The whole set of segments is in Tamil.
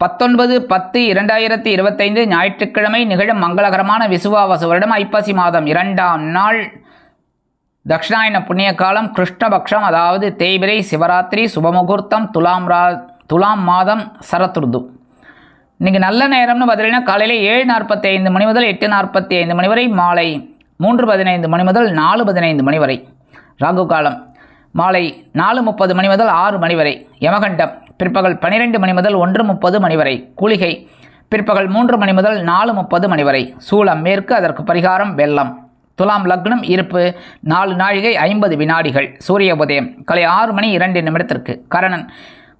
பத்தொன்பது பத்து இரண்டாயிரத்தி இருபத்தைந்து ஞாயிற்றுக்கிழமை நிகழும் மங்களகரமான விசுவாவாச வருடம் ஐப்பசி மாதம் இரண்டாம் நாள். தக்ஷிணாயன புண்ணிய காலம் கிருஷ்ணபக்ஷம் அதாவது தேய்பிரை சிவராத்திரி சுபமுகூர்த்தம் துலாம் ரா துலாம் மாதம் சரத்துருது இன்றைக்கி நல்ல நேரம்னு பார்த்தீங்கன்னா காலையில் ஏழு நாற்பத்தி ஐந்து மணி முதல் எட்டு நாற்பத்தி ஐந்து மணி வரை மாலை மூன்று பதினைந்து மணி முதல் நாலு பதினைந்து மணி வரை ராகு காலம் மாலை நாலு முப்பது மணி முதல் ஆறு மணி வரை யமகண்டம் பிற்பகல் பனிரெண்டு மணி முதல் ஒன்று முப்பது மணி வரை. குளிகை. பிற்பகல் மூன்று மணி முதல் நாலு முப்பது மணி வரை. சூளம் மேற்கு அதற்கு பரிகாரம் வெள்ளம். துலாம் லக்னம் இருப்பு. நாலு நாழிகை ஐம்பது வினாடிகள். சூரிய உதயம். காலை ஆறு மணி இரண்டு நிமிடத்திற்கு. கரணன்.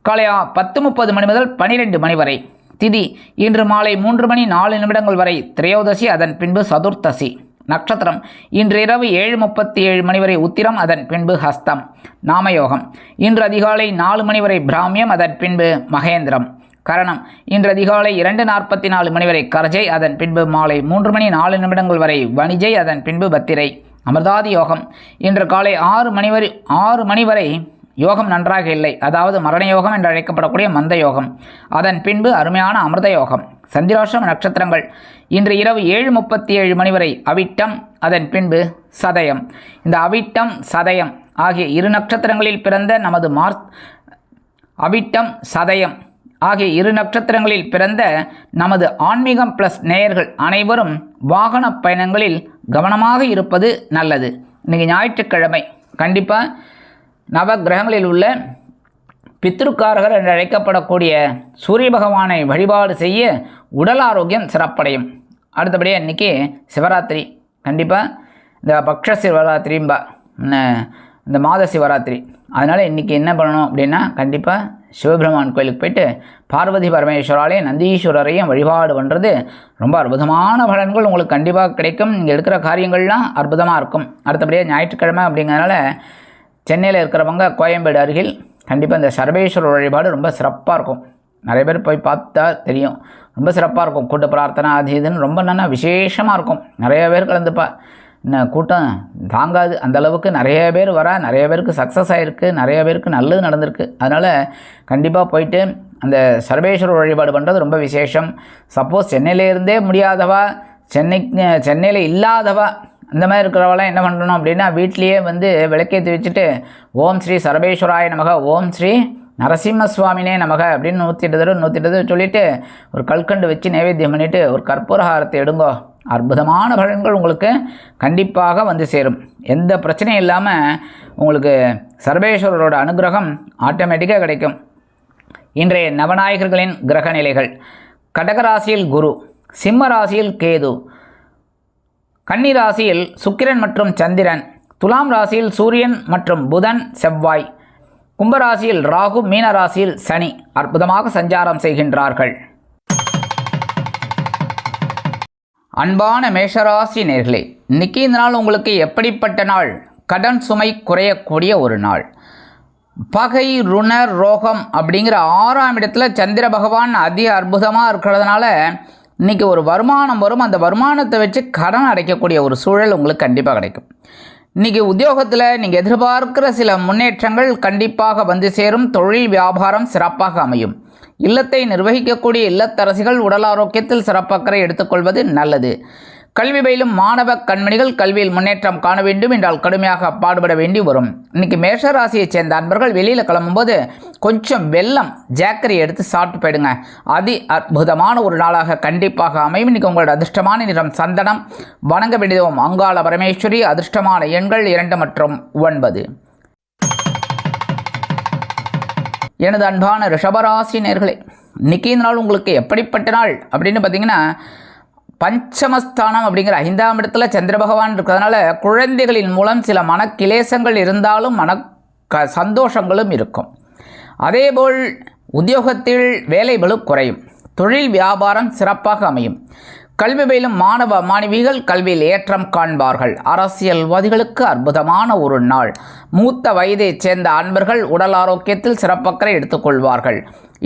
காலை பத்து முப்பது மணி முதல் பனிரெண்டு மணி வரை. திதி. இன்று மாலை மூன்று மணி நாலு நிமிடங்கள் வரை. திரையோதசி அதன் பின்பு சதுர்த்தசி. நட்சத்திரம். இன்று இரவு ஏழு முப்பத்தி ஏழு மணி வரை உத்திரம் அதன் பின்பு ஹஸ்தம். நாமயோகம். இன்று அதிகாலை நாலு மணி வரை பிராமியம் அதன் பின்பு மகேந்திரம். கரணம். இன்று அதிகாலை இரண்டு நாற்பத்தி நாலு மணி வரை கரஜை அதன் பின்பு மாலை மூன்று மணி நாலு நிமிடங்கள் வரை வணிஜை அதன் பின்பு பத்திரை. அமிர்தாதி யோகம். இன்று காலை ஆறு மணி வரை ஆறு மணி வரை யோகம் நன்றாக இல்லை. அதாவது மரண யோகம் என்று அழைக்கப்படக்கூடிய மந்த யோகம். அதன் பின்பு அருமையான அமிர்த யோகம். சந்திராஷ்டம நட்சத்திரங்கள். இன்று இரவு ஏழு முப்பத்தி ஏழு மணி வரை அவிட்டம் அதன் பின்பு சதயம். இந்த அவிட்டம் சதயம் ஆகிய இரு நட்சத்திரங்களில் பிறந்த நமது மார்ச் அவிட்டம் சதயம் ஆகிய இரு நட்சத்திரங்களில் பிறந்த நமது ஆன்மீகம் ப்ளஸ் நேயர்கள் அனைவரும் வாகன பயணங்களில் கவனமாக இருப்பது நல்லது. இன்றைக்கி ஞாயிற்றுக்கிழமை. கண்டிப்பாக நவ கிரகங்களில் உள்ள பித்ருக்காரகர் என்று அழைக்கப்படக்கூடிய சூரிய பகவானை வழிபாடு செய்ய உடல் ஆரோக்கியம் சிறப்படையும். அடுத்தபடியாக இன்றைக்கி சிவராத்திரி. கண்டிப்பாக இந்த பக்ஷ சிவராத்திரிம்பா என்ன, இந்த மாத சிவராத்திரி. அதனால் இன்றைக்கி என்ன பண்ணணும் அப்படின்னா கண்டிப்பாக சிவபெருமான் கோயிலுக்கு போயிட்டு பார்வதி பரமேஸ்வராலையும் நந்தீஸ்வரரையும் வழிபாடு பண்ணுறது ரொம்ப அற்புதமான பலன்கள் உங்களுக்கு கண்டிப்பாக கிடைக்கும். நீங்கள் எடுக்கிற காரியங்கள்லாம் அற்புதமாக இருக்கும். அடுத்தபடியாக ஞாயிற்றுக்கிழமை அப்படிங்கிறதுனால சென்னையில் இருக்கிறவங்க கோயம்பேடு அருகில் கண்டிப்பாக இந்த சர்வேஸ்வரர் வழிபாடு ரொம்ப சிறப்பாக இருக்கும். நிறைய பேர் போய் பார்த்தா தெரியும். ரொம்ப சிறப்பாக இருக்கும். கூட்ட பிரார்த்தனை அது இதுன்னு ரொம்ப நல்லா விசேஷமாக இருக்கும். நிறைய பேர் கலந்துப்பா என்ன கூட்டம் தாங்காது. அந்தளவுக்கு நிறைய பேர் வர நிறைய பேருக்கு சக்ஸஸ் ஆகிருக்கு நிறைய பேருக்கு நல்லது நடந்திருக்கு. அதனால் கண்டிப்பாக போயிட்டு அந்த சர்வேஸ்வரர் வழிபாடு பண்ணுறது ரொம்ப விசேஷம். சப்போஸ் சென்னையிலேருந்தே முடியாதவா சென்னை சென்னையில் இல்லாதவா அந்த மாதிரி இருக்கிறவங்களாம் என்ன பண்ணணும் அப்படின்னா வீட்லேயே வந்து விளக்கேற்றி வச்சுட்டு ஓம் ஸ்ரீ சர்வேஸ்வராய நமக ஓம் ஸ்ரீ நரசிம்ம சுவாமினே நமக அப்படின்னு நூற்றி எட்டு தடவை நூற்றிட்டு தடவை சொல்லிவிட்டு ஒரு கல்கண்டு வச்சு நைவேத்தியம் பண்ணிவிட்டு ஒரு கற்பூரஹாரத்தை எடுங்கோ. அற்புதமான பலன்கள் உங்களுக்கு கண்டிப்பாக வந்து சேரும். எந்த பிரச்சனையும் இல்லாமல் உங்களுக்கு சர்வேஸ்வரரோட அனுகிரகம் ஆட்டோமேட்டிக்காக கிடைக்கும். இன்றைய நவநாயகர்களின் கிரக நிலைகள் கடகராசியில் குரு சிம்ம ராசியில் கேது கன்னி ராசியில் சுக்கிரன் மற்றும் சந்திரன் துலாம் ராசியில் சூரியன் மற்றும் புதன் செவ்வாய். கும்பராசியில் ராகு மீன ராசியில் சனி அற்புதமாக சஞ்சாரம் செய்கின்றார்கள். அன்பான மேஷராசி நேர்களே இன்னைக்கு இந்த நாள் உங்களுக்கு எப்படிப்பட்ட நாள்? கடன் சுமை குறையக்கூடிய ஒரு நாள். பகை ருணர் ரோகம் அப்படிங்கிற ஆறாம் இடத்துல சந்திர பகவான் அதிக அற்புதமாக இருக்கிறதுனால இன்றைக்கி ஒரு வருமானம் வரும். அந்த வருமானத்தை வச்சு கடன் அடைக்கக்கூடிய ஒரு சூழல் உங்களுக்கு கண்டிப்பாக கிடைக்கும். இன்றைக்கி உத்தியோகத்தில் நீங்கள் எதிர்பார்க்கிற சில முன்னேற்றங்கள் கண்டிப்பாக வந்து சேரும். தொழில் வியாபாரம் சிறப்பாக அமையும். இல்லத்தை நிர்வகிக்கக்கூடிய இல்லத்தரசிகள் உடல் ஆரோக்கியத்தில் சிறப்பக்கறை எடுத்துக்கொள்வது நல்லது. கல்வி பயிலும் மாணவ கண்மணிகள் கல்வியில் முன்னேற்றம் காண வேண்டும் என்றால் கடுமையாக பாடுபட வேண்டி வரும். இன்னைக்கு மேஷராசியைச் சேர்ந்த அன்பர்கள் வெளியில் கிளம்பும்போது கொஞ்சம் வெள்ளம் ஜாக்கரி எடுத்து சாப்பிட்டு போயிடுங்க. அதி அற்புதமான ஒரு நாளாக கண்டிப்பாக அமையும். இன்னைக்கு உங்களோட அதிர்ஷ்டமான நிறம் சந்தனம் வணங்க வேண்டியதும் அங்காள பரமேஸ்வரி அதிர்ஷ்டமான எண்கள் இரண்டு மற்றும் ஒன்பது. எனது அன்பான ரிஷபராசி நேர்களே இன்னைக்கு இந்த நாள் உங்களுக்கு எப்படிப்பட்ட நாள் அப்படின்னு பார்த்தீங்கன்னா பஞ்சமஸ்தானம் அப்படிங்கிற ஐந்தாம் இடத்துல சந்திர பகவான் இருக்கிறதுனால குழந்தைகளின் மூலம் சில மனக்கிலேசங்கள் இருந்தாலும் மன க சந்தோஷங்களும் இருக்கும். அதேபோல் உத்தியோகத்தில் வேலைகளும் குறையும். தொழில் வியாபாரம் சிறப்பாக அமையும். கல்வி பயிலும் மாணவ மாணவிகள் கல்வியில் ஏற்றம் காண்பார்கள். அரசியல்வாதிகளுக்கு அற்புதமான ஒரு நாள். மூத்த வயதைச் சேர்ந்த அன்பர்கள் உடல் ஆரோக்கியத்தில் சிறப்பக்கறை எடுத்துக்கொள்வார்கள்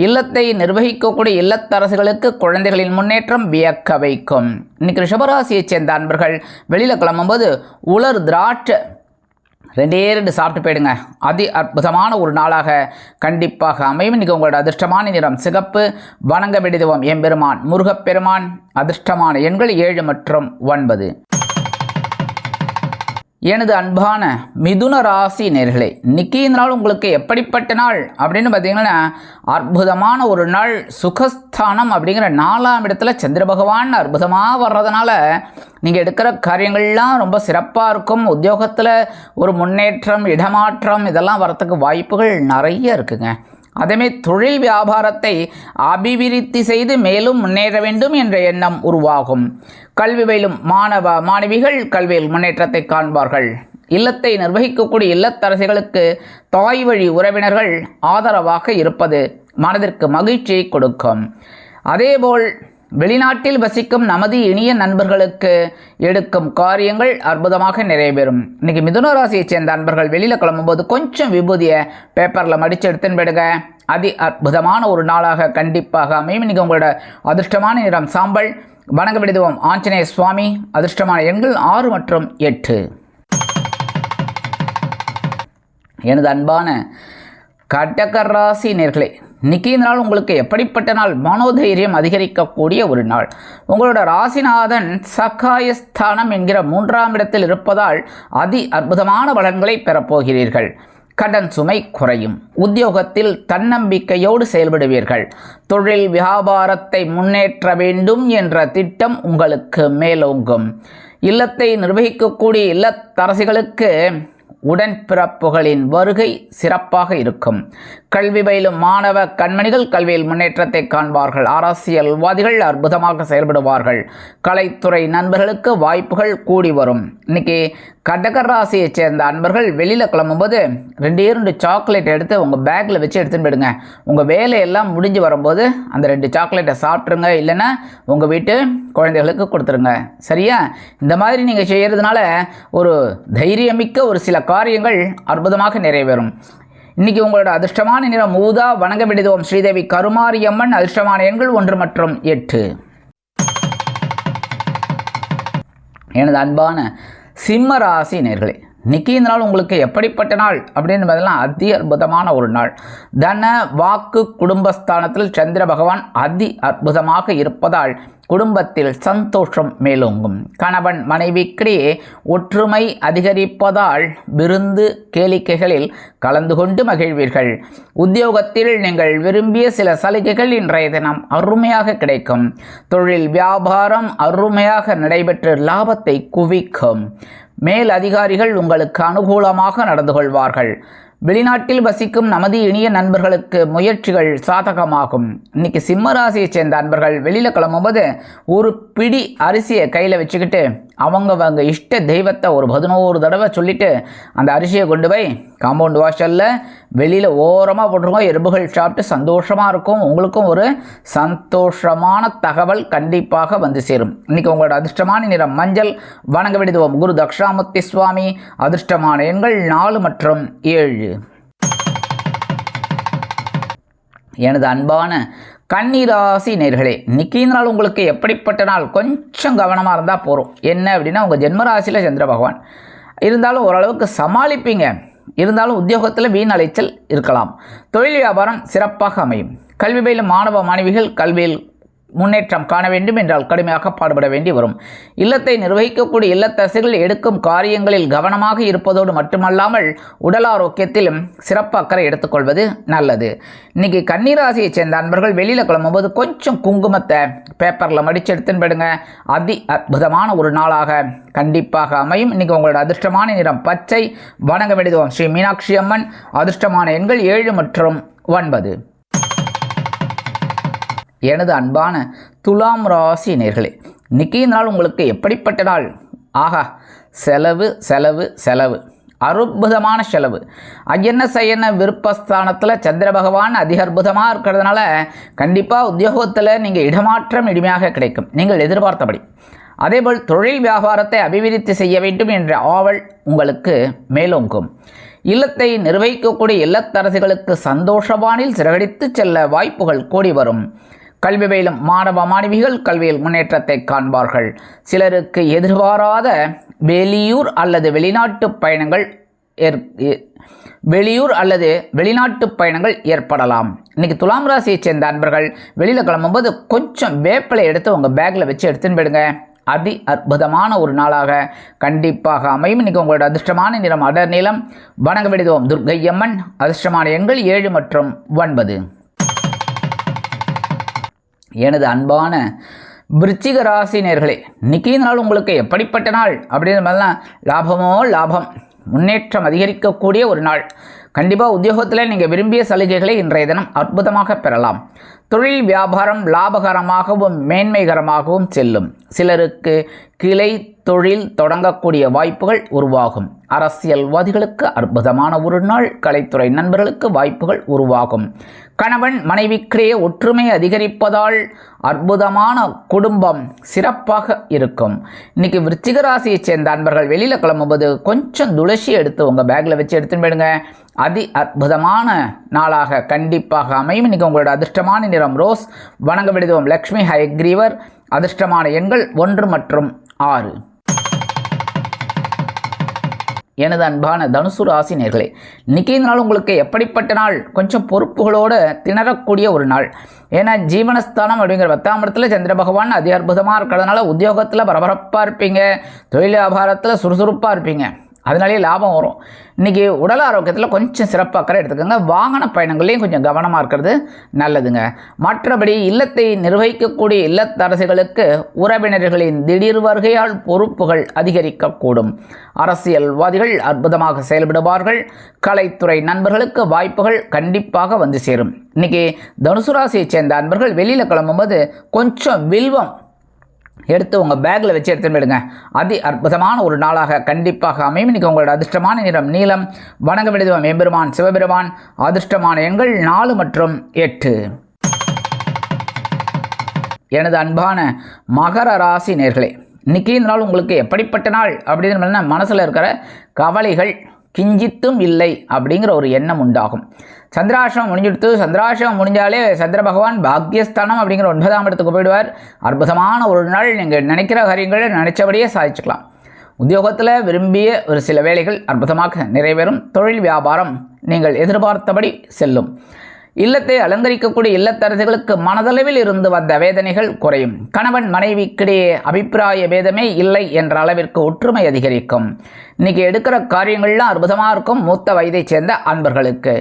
இல்லத்தை நிர்வகிக்கக்கூடிய இல்லத்தரசுகளுக்கு குழந்தைகளின் முன்னேற்றம் வியக்க வைக்கும். இன்னைக்கு ரிஷபராசியைச் சேர்ந்த அன்பர்கள் வெளியில் கிளம்பும்போது உலர் திராட்சை ரெண்டே ரெண்டு சாப்பிட்டு போயிடுங்க. அதி அற்புதமான ஒரு நாளாக கண்டிப்பாக அமையும். இன்றைக்கி உங்களோட அதிர்ஷ்டமான நிறம் சிகப்பு. வணங்க விடுதுவோம் எம்பெருமான் முருகப்பெருமான் அதிர்ஷ்டமான எண்கள் ஏழு மற்றும் ஒன்பது. எனது அன்பான மிதுன ராசி நேர்களே இன்னைக்கு இந்த நாள் உங்களுக்கு எப்படிப்பட்ட நாள்? அப்படின்னு பார்த்தீங்கன்னா அற்புதமான ஒரு நாள் சுகஸ்தானம் அப்படிங்கிற நாலாம் இடத்துல சந்திர பகவான் அற்புதமாக வர்றதுனால நீங்கள் எடுக்கிற காரியங்கள்லாம் ரொம்ப சிறப்பாக இருக்கும். உத்தியோகத்தில் ஒரு முன்னேற்றம் இடமாற்றம் இதெல்லாம் வரத்துக்கு வாய்ப்புகள் நிறைய இருக்குங்க. அதேமே தொழில் வியாபாரத்தை அபிவிருத்தி செய்து மேலும் முன்னேற வேண்டும் என்ற எண்ணம் உருவாகும். கல்வி பயிலும் மாணவ மாணவிகள் கல்வியில் முன்னேற்றத்தை காண்பார்கள். இல்லத்தை நிர்வகிக்கக்கூடிய இல்லத்தரசிகளுக்கு தாய் வழி உறவினர்கள் ஆதரவாக இருப்பது மனதிற்கு மகிழ்ச்சியை கொடுக்கும். அதேபோல் வெளிநாட்டில் வசிக்கும் நமது இனிய நண்பர்களுக்கு எடுக்கும் காரியங்கள் அற்புதமாக நிறைவேறும். இன்னைக்கு மிதுன ராசியைச் சேர்ந்த நண்பர்கள் வெளியில் கிளம்பும்போது கொஞ்சம் விபூதியை பேப்பரில் மடித்து எடுத்துன்னு போயிடுங்க. அதி அற்புதமான ஒரு நாளாக கண்டிப்பாக அமையும். இன்னைக்கு உங்களோட அதிர்ஷ்டமான நிறம் சாம்பல். வணங்க விடுதுவோம் ஆஞ்சநேய சுவாமி அதிர்ஷ்டமான எண்கள் ஆறு மற்றும் எட்டு. எனது அன்பான கடகராசி நேர்களே இன்னைக்கு இந்த நாள் உங்களுக்கு எப்படிப்பட்ட நாள்? மனோதைரியம் அதிகரிக்கக்கூடிய ஒரு நாள். உங்களோட ராசிநாதன் சகாயஸ்தானம் என்கிற மூன்றாம் இடத்தில் இருப்பதால் அதி அற்புதமான பலன்களை பெறப்போகிறீர்கள் கடன் சுமை குறையும். உத்தியோகத்தில் தன்னம்பிக்கையோடு செயல்படுவீர்கள். தொழில் வியாபாரத்தை முன்னேற்ற வேண்டும் என்ற திட்டம் உங்களுக்கு மேலோங்கும். இல்லத்தை நிர்வகிக்கக்கூடிய இல்லத்தரசிகளுக்கு உடன்பிறப்புகளின் வருகை சிறப்பாக இருக்கும். கல்வி பயிலும் மாணவ கண்மணிகள் கல்வியில் முன்னேற்றத்தை காண்பார்கள். அரசியல்வாதிகள் அற்புதமாக செயல்படுவார்கள். கலைத்துறை நண்பர்களுக்கு வாய்ப்புகள் கூடி வரும். இன்னைக்கு கடகராசியை சேர்ந்த அன்பர்கள் வெளியில் கிளம்பும்போது ரெண்டே ரெண்டு சாக்லேட் எடுத்து உங்கள் பேக்கில் வச்சு எடுத்துன்னு போயிடுங்க. உங்கள் வேலையெல்லாம் முடிஞ்சு வரும்போது அந்த ரெண்டு சாக்லேட்டை சாப்பிட்ருங்க இல்லைன்னா உங்கள் வீட்டு குழந்தைகளுக்கு கொடுத்துருங்க. சரியா? இந்த மாதிரி நீங்கள் செய்கிறதுனால ஒரு தைரியமிக்க ஒரு சில காரியங்கள் அற்புதமாக நிறைவேறும். இன்னைக்கு உங்களோட அதிர்ஷ்டமான நிறம் மூதா வணங்க விடுதோம் ஸ்ரீதேவி கருமாரியம்மன் அதிர்ஷ்டமான எண்கள் ஒன்று மற்றும் எட்டு. எனது அன்பான சிம்ம ராசி நேர்களே. இன்னைக்கு இந்த நாள் உங்களுக்கு எப்படிப்பட்ட நாள் அப்படின்னு பார்த்தீங்கன்னா அதி அற்புதமான ஒரு நாள். தன வாக்கு குடும்பஸ்தானத்தில் சந்திர பகவான் அதி அற்புதமாக இருப்பதால் குடும்பத்தில் சந்தோஷம் மேலோங்கும். கணவன் மனைவிக்கிடையே ஒற்றுமை அதிகரிப்பதால் விருந்து கேளிக்கைகளில் கலந்து கொண்டு மகிழ்வீர்கள். உத்தியோகத்தில் நீங்கள் விரும்பிய சில சலுகைகள் இன்றைய தினம் அருமையாக கிடைக்கும். தொழில் வியாபாரம் அருமையாக நடைபெற்று லாபத்தை குவிக்கும். மேல் அதிகாரிகள் உங்களுக்கு அனுகூலமாக நடந்து கொள்வார்கள். வெளிநாட்டில் வசிக்கும் நமது இனிய நண்பர்களுக்கு முயற்சிகள் சாதகமாகும். இன்னைக்கு சிம்ம ராசியை சேர்ந்த நண்பர்கள் வெளியில் கிளம்பும்போது ஒரு பிடி அரிசியை கையில் வச்சுக்கிட்டு அவங்க அவங்க இஷ்ட தெய்வத்தை ஒரு பதினோரு தடவை சொல்லிட்டு அந்த அரிசியை கொண்டு போய் காம்பவுண்ட் வாசலில் வெளியில் ஓரமாக போட்டுருங்க எறும்புகள் சாப்பிட்டு சந்தோஷமாக இருக்கும். உங்களுக்கும் ஒரு சந்தோஷமான தகவல் கண்டிப்பாக வந்து சேரும். இன்றைக்கி உங்களோட அதிர்ஷ்டமான நிறம் மஞ்சள். வணங்க விடுதுவோம் குரு தக்ஷாமூர்த்தி சுவாமி. அதிர்ஷ்டமான எண்கள் நாலு மற்றும் ஏழு. எனது அன்பான கன்னிராசி நேர்களே இன்னைக்கு நாள் உங்களுக்கு எப்படிப்பட்ட நாள்? கொஞ்சம் கவனமாக இருந்தால் போகிறோம் என்ன அப்படின்னா உங்கள் ஜென்மராசியில் சந்திர பகவான். இருந்தாலும் ஓரளவுக்கு சமாளிப்பீங்க. இருந்தாலும் உத்தியோகத்தில் வீண் அலைச்சல் இருக்கலாம். தொழில் வியாபாரம் சிறப்பாக அமையும். கல்வி பயிலும் மாணவ மாணவிகள் கல்வியில் முன்னேற்றம் காண வேண்டும் என்றால் கடுமையாக பாடுபட வேண்டி வரும். இல்லத்தை நிர்வகிக்கக்கூடிய இல்லத்தரசிகள் எடுக்கும் காரியங்களில் கவனமாக இருப்பதோடு மட்டுமல்லாமல் உடல் ஆரோக்கியத்திலும் சிறப்பு அக்கறை எடுத்துக்கொள்வது நல்லது. இன்னைக்கு கன்னிராசியை சேர்ந்த அன்பர்கள் வெளியில் கிளம்பும்போது கொஞ்சம் குங்குமத்தை பேப்பரில் மடித்து எடுத்துன்னு போயிடுங்க. அதி அற்புதமான ஒரு நாளாக கண்டிப்பாக அமையும். இன்னைக்கு உங்களோட அதிர்ஷ்டமான நிறம் பச்சை. வணங்க வேண்டியதுவோம் ஸ்ரீ மீனாட்சி அம்மன். அதிர்ஷ்டமான எண்கள் ஏழு மற்றும் ஒன்பது. எனது அன்பான துலாம் ராசி நேர்களே இன்னைக்கு இந்த நாள் உங்களுக்கு எப்படிப்பட்ட நாள்? ஆகா செலவு செலவு செலவு. அற்புதமான செலவு. அய்யன்ன செய்யன விருப்பஸ்தானத்தில் சந்திர பகவான் அதிக அற்புதமாக இருக்கிறதுனால கண்டிப்பாக உத்தியோகத்தில் நீங்கள் இடமாற்றம் இனிமையாக கிடைக்கும். நீங்கள் எதிர்பார்த்தபடி. அதேபோல் தொழில் வியாபாரத்தை அபிவிருத்தி செய்ய வேண்டும் என்ற ஆவல் உங்களுக்கு மேலோங்கும். இல்லத்தை நிர்வகிக்கக்கூடிய இல்லத்தரசிகளுக்கு சந்தோஷவானில் சிறகடித்து செல்ல வாய்ப்புகள் கூடி வரும். கல்வி பயிலும் மாணவ மாணவிகள் கல்வியில் முன்னேற்றத்தை காண்பார்கள். சிலருக்கு எதிர்பாராத வெளியூர் அல்லது வெளிநாட்டு பயணங்கள் ஏற் ஏ- வெளியூர் அல்லது வெளிநாட்டு பயணங்கள் ஏற்படலாம். இன்னைக்கு துலாம் ராசியைச் சேர்ந்த அன்பர்கள் வெளியில் கிளம்பும்போது கொஞ்சம் வேப்பிலை எடுத்து உங்கள் பேக்கில் வச்சு எடுத்துன்னு போயிடுங்க. அதி அற்புதமான ஒரு நாளாக கண்டிப்பாக அமையும். இன்னைக்கு உங்களோட அதிர்ஷ்டமான நிறம் அடர் நிலம். வணங்க விடுதோம் துர்க்கையம்மன் அதிர்ஷ்டமான எண்கள் ஏழு மற்றும் ஒன்பது. எனது அன்பான விருச்சிக ராசி நேர்களே இன்றைக்கி நாள் உங்களுக்கு எப்படிப்பட்ட நாள்? அப்படின்னு மாதிரிலாம் லாபமோ லாபம் முன்னேற்றம் அதிகரிக்கக்கூடிய ஒரு நாள். கண்டிப்பாக உத்தியோகத்தில் நீங்கள் விரும்பிய சலுகைகளை இன்றைய தினம் அற்புதமாக பெறலாம். தொழில் வியாபாரம் லாபகரமாகவும் மேன்மைகரமாகவும் செல்லும். சிலருக்கு கிளை தொழில் தொடங்கக்கூடிய வாய்ப்புகள் உருவாகும். அரசியல்வாதிகளுக்கு அற்புதமான ஒரு நாள் கலைத்துறை நண்பர்களுக்கு வாய்ப்புகள் உருவாகும். கணவன் மனைவிக்கிடையே ஒற்றுமை அதிகரிப்பதால் அற்புதமான குடும்பம் சிறப்பாக இருக்கும். இன்னைக்கு விருச்சிக ராசியைச் சேர்ந்த அன்பர்கள் வெளியில் கிளம்பும்போது கொஞ்சம் துளசி எடுத்து உங்கள் பேக்கில் வச்சு எடுத்துன்னு போயிடுங்க. அதி அற்புதமான நாளாக கண்டிப்பாக அமையும். இன்றைக்கி உங்களோட அதிர்ஷ்டமான நிறம் ரோஸ். வணங்க விடுதோம் லக்ஷ்மி ஹயக்ரீவர். அதிர்ஷ்டமான எண்கள் ஒன்று மற்றும் ஆறு. எனது அன்பான தனுசு ராசி நேர்களே இன்னைக்கு இந்த நாள் உங்களுக்கு எப்படிப்பட்ட நாள்? கொஞ்சம் பொறுப்புகளோடு திணறக்கூடிய ஒரு நாள். ஏன்னா ஜீவனஸ்தானம் அப்படிங்கிற பத்தாம் இடத்துல சந்திர பகவான் அதி அற்புதமாக இருக்கிறதுனால உத்தியோகத்தில் பரபரப்பாக இருப்பீங்க. தொழில் வியாபாரத்தில் சுறுசுறுப்பாக இருப்பீங்க. அதனாலேயே லாபம் வரும். இன்றைக்கி உடல் ஆரோக்கியத்தில் கொஞ்சம் சிறப்பு அக்கறை எடுத்துக்கோங்க. வாகன பயணங்கள்லேயும் கொஞ்சம் கவனமாக இருக்கிறது நல்லதுங்க. மற்றபடி இல்லத்தை நிர்வகிக்கக்கூடிய இல்லத்தரசிகளுக்கு உறவினர்களின் திடீர் வருகையால் பொறுப்புகள் அதிகரிக்கக்கூடும். அரசியல்வாதிகள் அற்புதமாக செயல்படுவார்கள். கலைத்துறை நண்பர்களுக்கு வாய்ப்புகள் கண்டிப்பாக வந்து சேரும். இன்றைக்கி தனுசு ராசியைச் சேர்ந்த அன்பர்கள் வெளியில் கிளம்பும்போது கொஞ்சம் வில்வம் எடுத்து உங்கள் பேக்கில் வச்சு எடுத்துன்னு போயிடுங்க. அதி அற்புதமான ஒரு நாளாக கண்டிப்பாக அமையும். இன்றைக்கி உங்களோட அதிர்ஷ்டமான நிறம் நீளம் வணங்க விடுதுவம் எம்பெருமான் சிவபெருமான். அதிர்ஷ்டமான எண்கள் நாலு மற்றும் எட்டு. எனது அன்பான மகர ராசி நேர்களே இன்றைக்கி இந்த நாள் உங்களுக்கு எப்படிப்பட்ட நாள் அப்படின்னு மனசில் இருக்கிற கவலைகள் கிஞ்சித்தும் இல்லை அப்படிங்கிற ஒரு எண்ணம் உண்டாகும். சந்திராசிரமம் முடிஞ்சுடுத்து. சந்திராசிரமம் முடிஞ்சாலே சந்திர பகவான் பாக்யஸ்தானம் அப்படிங்கிற ஒன்பதாம் இடத்துக்கு போயிடுவார். அற்புதமான ஒரு நாள் நீங்கள் நினைக்கிற காரியங்களை நினைச்சபடியே சாதிச்சுக்கலாம். உத்தியோகத்தில் விரும்பிய ஒரு சில வேலைகள் அற்புதமாக நிறைவேறும். தொழில் வியாபாரம் நீங்கள் எதிர்பார்த்தபடி செல்லும். இல்லத்தை அலங்கரிக்கக்கூடிய இல்லத்தரசிகளுக்கு மனதளவில் இருந்து வந்த வேதனைகள் குறையும். கணவன் மனைவிக்கிடையே அபிப்பிராய பேதமே இல்லை என்ற அளவிற்கு ஒற்றுமை அதிகரிக்கும். இன்னைக்கு எடுக்கிற காரியங்கள்லாம் அற்புதமாக இருக்கும். மூத்த வயதைச் சேர்ந்த அன்பர்களுக்கு.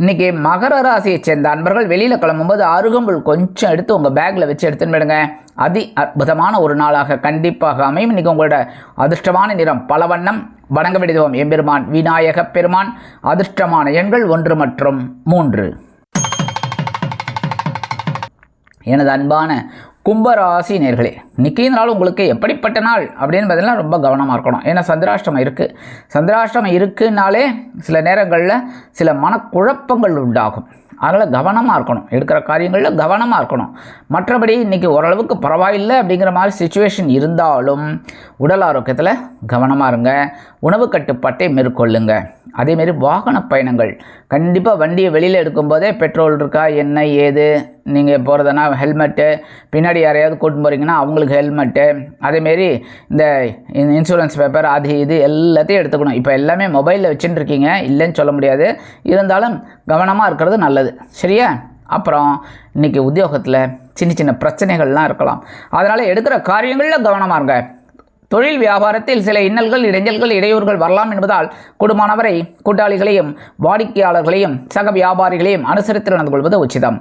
இன்னைக்கு மகர ராசியை சேர்ந்த அன்பர்கள் வெளியில் கிளம்பும்போது அருகம்புல் கொஞ்சம் எடுத்து உங்கள் பேக்கில் வச்சு எடுத்துன்னு போயிடுங்க. அதி அற்புதமான ஒரு நாளாக கண்டிப்பாக அமையும். இன்னைக்கு உங்களோட அதிர்ஷ்டமான நிறம் பலவண்ணம் வணங்க விடுதோம் எம்பெருமான் விநாயக பெருமான் அதிர்ஷ்டமான எண்கள் ஒன்று மற்றும் மூன்று. எனது அன்பான கும்பராசி நேர்களே இன்னைக்கு நாள் உங்களுக்கு எப்படிப்பட்ட நாள் அப்படின்னு பார்த்தீங்கன்னா ரொம்ப கவனமாக இருக்கணும். ஏன்னா சந்திராஷ்டமம் இருக்குது சந்திராஷ்டமம் இருக்குன்னாலே சில நேரங்களில் சில மனக்குழப்பங்கள் உண்டாகும். அதனால் கவனமாக இருக்கணும். எடுக்கிற காரியங்களில் கவனமாக இருக்கணும். மற்றபடி இன்றைக்கி ஓரளவுக்கு பரவாயில்லை அப்படிங்கிற மாதிரி சுச்சுவேஷன் இருந்தாலும் உடல் ஆரோக்கியத்தில் கவனமாக இருங்க. உணவு கட்டுப்பாட்டை மேற்கொள்ளுங்க. அதேமாரி வாகன பயணங்கள். கண்டிப்பாக வண்டியை வெளியில் எடுக்கும்போதே பெட்ரோல் இருக்கா என்ன ஏது நீங்கள் போகிறதுனா ஹெல்மெட்டு பின்னாடி யாரையாவது கூட்டின்னு போகிறீங்கன்னா அவங்களுக்கு ஹெல்மெட்டு அதேமாரி இந்த இன்சூரன்ஸ் பேப்பர் அது இது எல்லாத்தையும் எடுத்துக்கணும். இப்போ எல்லாமே மொபைலில் வச்சுட்டு இருக்கீங்க. இல்லைன்னு சொல்ல முடியாது. இருந்தாலும் கவனமாக இருக்கிறது நல்லது. சரியா? அப்புறம் இன்றைக்கி உத்தியோகத்தில் சின்ன சின்ன பிரச்சனைகள்லாம் இருக்கலாம். அதனால் எடுக்கிற காரியங்களில் கவனமாக இருங்க. தொழில் வியாபாரத்தில் சில இன்னல்கள் இடைஞ்சல்கள் இடையூறுகள் வரலாம் என்பதால் கூடுமானவரை கூட்டாளிகளையும் வாடிக்கையாளர்களையும் சக வியாபாரிகளையும் அனுசரித்து நடந்து கொள்வது உச்சிதம்.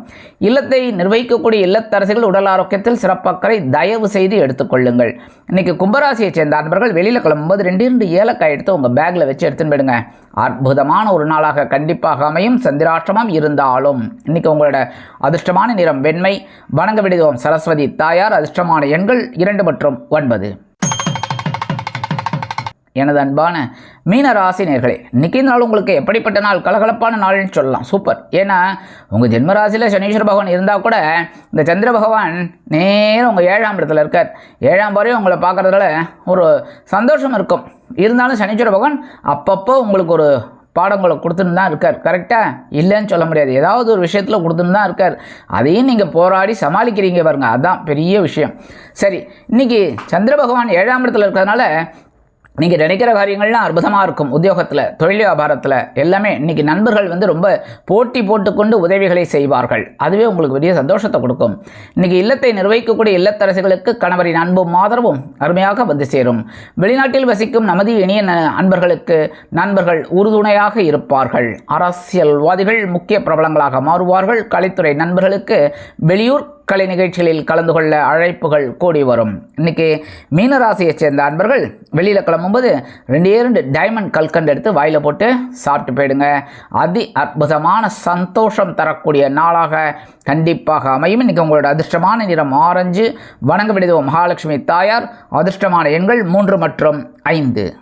இல்லத்தை நிர்வகிக்கக்கூடிய இல்லத்தரசிகள் உடல் ஆரோக்கியத்தில் சிறப்பக்கறை தயவு செய்து எடுத்துக்கொள்ளுங்கள் இன்னைக்கு கும்பராசியைச் சேர்ந்த அன்பர்கள் வெளியில் கிளம்பும்போது ரெண்டு ரெண்டு ஏலக்காய் எடுத்து உங்கள் பேக்கில் வச்சு எடுத்துன்னு போயிடுங்க. அற்புதமான ஒரு நாளாக கண்டிப்பாக அமையும். சந்திராஷ்டமம் இருந்தாலும் இன்னைக்கு உங்களோட அதிர்ஷ்டமான நிறம் வெண்மை. வணங்க விடுதோம் சரஸ்வதி தாயார். அதிர்ஷ்டமான எண்கள் இரண்டு மற்றும் ஒன்பது. எனது அன்பான மீன ராசி நேர்களே நாள் உங்களுக்கு எப்படிப்பட்ட நாள்? கலகலப்பான நாள்னு சொல்லலாம். சூப்பர் ஏன்னா உங்கள் ஜென்மராசியில் சனீஸ்வர பகவான் இருந்தால் கூட இந்த சந்திர பகவான் நேரம் உங்கள் ஏழாம் இடத்துல இருக்கார். ஏழாம் வரையும் உங்களை பார்க்குறதுல ஒரு சந்தோஷம் இருக்கும். இருந்தாலும் சனீஸ்வர பகவான் அப்பப்போ உங்களுக்கு ஒரு பாடங்களை கொடுத்துன்னு தான் இருக்கார். கரெக்டாக இல்லைன்னு சொல்ல முடியாது. ஏதாவது ஒரு விஷயத்தில் கொடுத்துன்னு தான் இருக்கார். அதையும் நீங்கள் போராடி சமாளிக்கிறீங்க பாருங்கள் அதுதான் பெரிய விஷயம். சரி இன்றைக்கி சந்திர பகவான் ஏழாம் இடத்துல இருக்கிறதுனால நீங்கள் நினைக்கிற காரியங்கள்லாம் அற்புதமாக இருக்கும். உத்தியோகத்தில் தொழில் வியாபாரத்தில் எல்லாமே இன்றைக்கி நண்பர்கள் வந்து ரொம்ப போட்டி போட்டுக்கொண்டு உதவிகளை செய்வார்கள். அதுவே உங்களுக்கு பெரிய சந்தோஷத்தை கொடுக்கும். இன்றைக்கி இல்லத்தை நிர்வகிக்கக்கூடிய இல்லத்தரசிகளுக்கு கணவரின் அன்பும் ஆதரவும் அருமையாக வந்து சேரும். வெளிநாட்டில் வசிக்கும் நமது இனிய நண்பர்களுக்கு அன்பர்களுக்கு நண்பர்கள் உறுதுணையாக இருப்பார்கள். அரசியல்வாதிகள் முக்கிய பிரபலங்களாக மாறுவார்கள். கலைத்துறை நண்பர்களுக்கு வெளியூர் கலை நிகழ்ச்சிகளில் கலந்து கொள்ள அழைப்புகள் கூடி வரும். இன்னைக்கு மீனராசியைச் சேர்ந்த அன்பர்கள் வெளியில் கிளம்பும்போது ரெண்டே ரெண்டு டைமண்ட் கல்கண்டு எடுத்து வாயில் போட்டு சாப்பிட்டு போயிடுங்க. அதி அற்புதமான சந்தோஷம் தரக்கூடிய நாளாக கண்டிப்பாக அமையும். இன்னைக்கு உங்களோட அதிர்ஷ்டமான நிறம் ஆரஞ்சு. வணங்க விடுவோம். மகாலட்சுமி தாயார் அதிர்ஷ்டமான எண்கள் மூன்று மற்றும் ஐந்து.